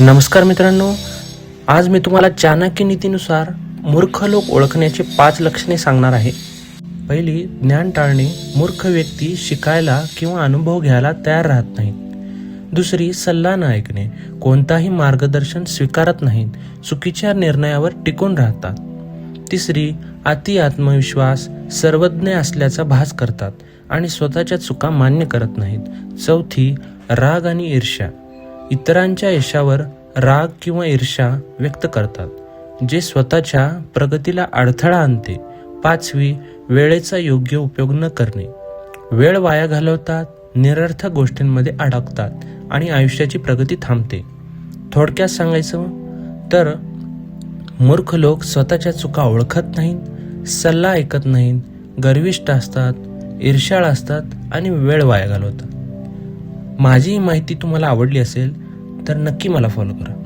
नमस्कार मित्रांनो आज मी तुम्हाला चाणक्य नीतीनुसार मूर्ख लोक ओळखण्याचे पाच लक्षणे सांगणार आहे. पहिली ज्ञान टाळणे. मूर्ख व्यक्ती शिकायला किंवा अनुभव घ्यायला तयार राहत नाहीत. दुसरी सल्ला न ऐकणे. कोणताही मार्गदर्शन स्वीकारत नाहीत. चुकीच्या निर्णयावर टिकून राहतात. तिसरी अति आत्मविश्वास सर्वज्ञ असल्याचा भास करतात आणि स्वतःच्या चुका मान्य करत नाहीत. चौथी राग आणि ईर्ष्या. इतरांच्या यशावर राग किंवा ईर्ष्या व्यक्त करतात जे स्वतःच्या प्रगतीला अडथळा आणते. पाचवी वेळेचा योग्य उपयोग न करणे. वेळ वाया घालवतात निरर्थक गोष्टींमध्ये अडकतात आणि आयुष्याची प्रगती थांबते. थोडक्यात सांगायचं तर मूर्ख लोक स्वतःच्या चुका ओळखत नाहीत सल्ला ऐकत नाहीत गर्विष्ठ असतात ईर्ष्याळ असतात आणि वेळ वाया घालवतात. माझी माहिती तुम्हाला आवडली असेल तर नक्की मला फॉलो करा.